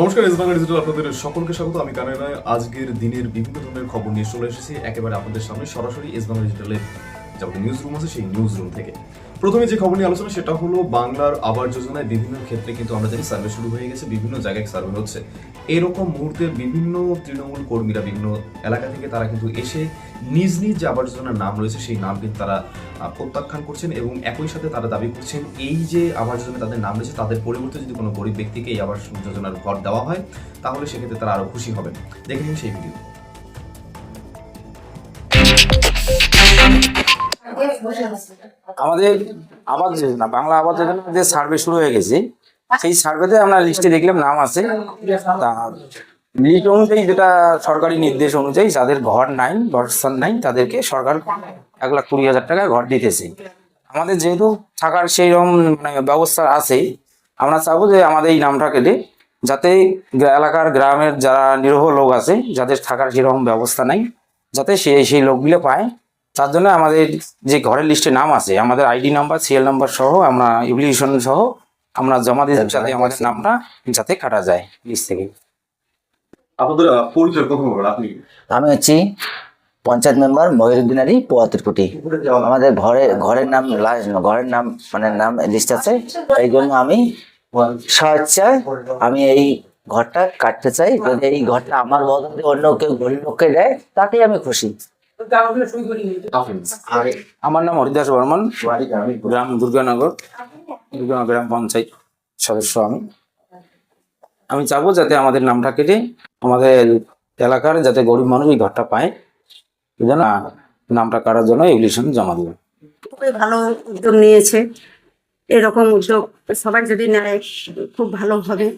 নমস্কার, S Bangla digital আপনাদের সকলকে স্বাগত। আমি কানে নয় আজকের দিনের বিভিন্ন ধরনের খবর নিয়ে চলে এসেছি। একেবারে আপনাদের সামনে সরাসরি এস বাংলা ডিজিটালের যাবতীয় নিউজ রুম আছে, সেই নিউজ রুম থেকে। প্রথমে যে খবর নিয়ে আলোচনা, সেটা হলো বাংলার আবাস যোজনায় বিভিন্ন ক্ষেত্রে কিন্তু আমরা জানি সার্ভে শুরু হয়ে গেছে, বিভিন্ন জায়গায় সার্ভে হচ্ছে। এরকম মুহূর্তে বিভিন্ন তৃণমূল কর্মীরা বিভিন্ন এলাকা থেকে তারা কিন্তু এসে নিজ নিজ যে আবাস যোজনার নাম রয়েছে, সেই নাম কিন্তু তারা প্রত্যাখ্যান করছেন এবং একই সাথে তারা দাবি করছেন, এই যে আবাস যোজনায় তাদের নাম রয়েছে, তাদের পরিবর্তে যদি কোনো গরিব ব্যক্তিকে এই আবাস যোজনার ঘর দেওয়া হয়, তাহলে সেক্ষেত্রে তারা আরও খুশি হবেন। দেখে নিন সেই ভিডিও। আমাদের আবাস যোজনা বাংলা আবাস যোজনা যে সার্ভে শুরু হয়ে গেছে, সেই সার্ভেতে আমরা লিস্টে দেখলাম নাম আছে। তা লিস্ট অনুযায়ী যেটা সরকারি নির্দেশ অনুযায়ী যাদের ঘর নাই ঘরস্থান নাই, তাদেরকে সরকার এক লাখ কুড়ি হাজার টাকা ঘর দিতেছে। আমাদের যেহেতু থাকার সেই রকম মানে ব্যবস্থা আছে, আমরা চাবো যে আমাদের এই নামটা কেটে যাতে এলাকার গ্রামের যারা নিরহ লোক আছে, যাদের থাকার সেরকম ব্যবস্থা নাই, যাতে সে সেই লোকগুলো পায়। তার জন্য আমাদের যে ঘরের লিস্টে নাম আছে আমাদের আইডি নাম্বার সিএল নাম্বার সহ আমরা ইভলিউশন সহ আমরা জমা দিতে যাতে আমাদের নামটা যাতে কাটা যায় লিস্ট থেকে। আপনাদের পরিচয় প্রথম আপনি? আমি হচ্ছি পঞ্চায়েত মেম্বার মহিউদ্দিন আলী পোয়াত্তর কোটি আমাদের ঘরে ঘরের নাম লাস্ট ঘরের নাম মানে নাম লিস্ট আছে। এই জন্য আমি স্বেচ্ছায় আমি এই ঘরটা কাটতে চাই। যদি এই ঘরটা আমার বদলে অন্য কেউ গরিব লোককে দেয় তাতেই আমি খুশি। আমার নাম হরিদাস বর্মন। গ্রাম দুর্গানগর। দুর্গানগর গ্রাম পঞ্চায়েত সদস্য আমি। আমি চাবো যাতে আমাদের নামটা কেটে আমাদের এলাকার যাতে গরিব মানুষ এই ঘরটা পায়। জন্য নামটা কাটার জন্য ইভলিউশন জমা দেবে খুবই ভালো উদ্যোগ নিয়েছে। এরকম উদ্যোগ সবাই যদি নেয় খুব ভালো হবে।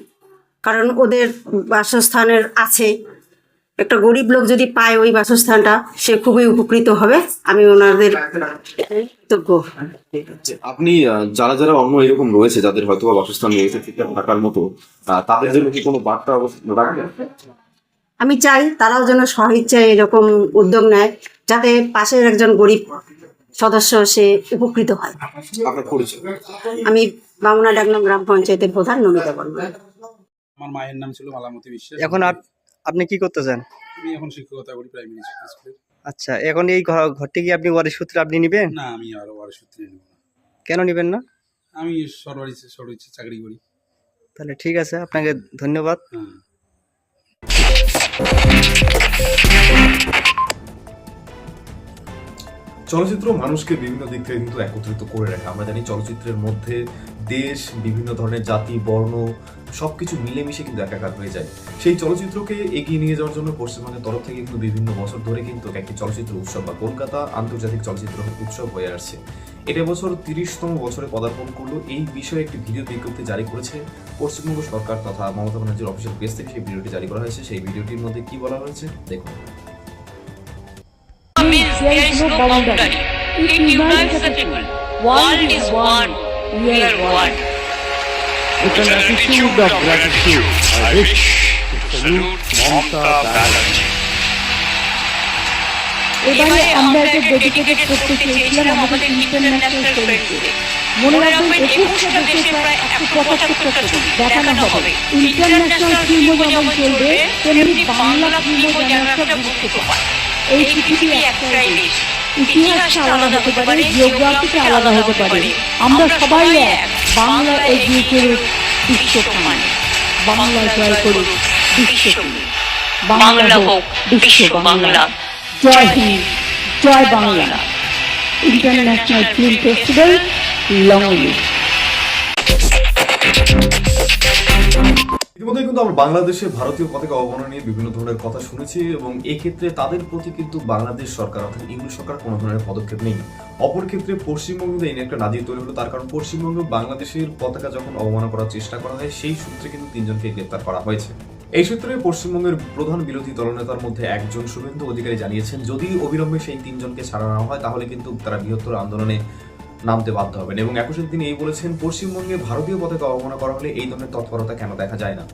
কারণ ওদের বাসস্থানের আছে। একটা গরিব লোক যদি পায় ওই বাসস্থানটা সে খুবই উপকৃত হবে। আমি ওনাদের কৃতজ্ঞ। আপনি যারা যারা অন্য এরকম রয়েছে যাদের হয়তো বা বাসস্থান রয়েছে ঠিকঠাক থাকার মতো তাদের জন্য কি কোনো বার্তা রাখবেন? আমি চাই তারাও যেন স্বইচ্ছায় এরকম উদ্যোগ নেয় যাতে পাশের একজন গরিব সদস্য সে উপকৃত হয়। আমি বামুনা ডাকনাম গ্রাম পঞ্চায়েতের প্রধান নমিতা বর্মা আমার মায়ের নাম ছিল মালামতি বিশ্বাস। এখন আপ- আপনি কি করতে চান? আমি এখন শিক্ষকতা করি প্রাইমারি স্কুলে আচ্ছা এখন এই ঘর ঘরটি কি আপনি ওয়ারিশ সূত্রে আপনি নেবেন? না আমি আর বড় সূত্রে নেব না। কেন নিবেন না? আমি সরকারি সরকারি চাকরি করি। তাহলে ঠিক আছে আপনাকে ধন্যবাদ। হ্যাঁ। চলচ্চিত্র মানুষকে বিভিন্ন দিক থেকে কিন্তু একত্রিত করে রাখে। আমরা জানি চলচ্চিত্রের মধ্যে দেশ বিভিন্ন ধরনের জাতি বর্ণ সবকিছু মিলেমিশে কিন্তু একাকার হয়ে যায় সেই চলচ্চিত্রকে এগিয়ে নিয়ে যাওয়ার জন্য পশ্চিমবঙ্গের তরফ থেকে কিন্তু বিভিন্ন বছর ধরে কিন্তু একটি চলচ্চিত্র উৎসব বা কলকাতা আন্তর্জাতিক চলচ্চিত্র উৎসব হয়ে আসছে এটা বছর তিরিশতম বছরে পদার্পণ করল এই বিষয়ে একটি ভিডিও বিজ্ঞপ্তি জারি করেছে পশ্চিমবঙ্গ সরকার তথা মমতা ব্যানার্জির অফিসিয়াল পেজ থেকে সেই ভিডিওটি জারি করা হয়েছে সেই ভিডিওটির মধ্যে কি বলা হয়েছে দেখুন. World is one. We are one. With an attitude of gratitude, I wish to salute Mamata Banerjee. এবারে আমরা একটা ডেডিকেটেড করতে চেয়েছিলাম আমাদের ইন্টারন্যাশনাল ফ্রেন্ডসকে মনে রাখবেন একুশটা দেশে প্রায় একশো পঁচাত্তরটা ছবি দেখানো হবে। ইন্টারন্যাশনাল ফিল্মও যেমন চলবে তেমনি বাংলা ফিল্মও যেন একটা গুরুত্ব পায় এই পৃথিবী একটাই দেশ ইতিহাসটা আলাদা হতে পারে জিওগ্রাফিটা আলাদা হতে পারে। আমরা সবাই এক। বাংলা এগিয়ে চলুক বিশ্ব সমানে বাংলা জয় করুক বিশ্ব বাংলা হোক বিশ্ব বাংলা। জয় হিন্দ জয় বাংলা। ইন্টারন্যাশনাল ফিল্ম ফেস্টিভ্যাল লংলি কিন্তু আমরা বাংলাদেশে ভারতীয় পতাকা অবমাননা নিয়ে বিভিন্ন ধরনের কথা শুনেছি এবং এক্ষেত্রে তাদের প্রতি কিন্তু বাংলাদেশ সরকার অর্থাৎ ইংলিশ সরকার কোনো ধরনের পদক্ষেপ নেই। অপর ক্ষেত্রে পশ্চিমবঙ্গে এই একটা নাজির তৈরি হলো, তার কারণ পশ্চিমবঙ্গে বাংলাদেশের পতাকা যখন অবমাননা করার চেষ্টা করা হয়, সেই সূত্রে কিন্তু তিনজনকে গ্রেপ্তার করা হয়েছে। এই সূত্রে পশ্চিমবঙ্গের প্রধান বিরোধী দলনেতার মধ্যে একজন শুভেন্দু অধিকারী জানিয়েছেন, যদি অবিলম্বে সেই তিনজনকে ছাড়া না হয়, তাহলে কিন্তু তারা বৃহত্তর আন্দোলনে নামতে বাধ্য হবেন। এবং সাথে তিনি এই বলেছেন, পশ্চিমবঙ্গে ভারতীয় পতাকা অবমাননা করা হলে এই ধরনের তৎপরতা কেন দেখা যায় না?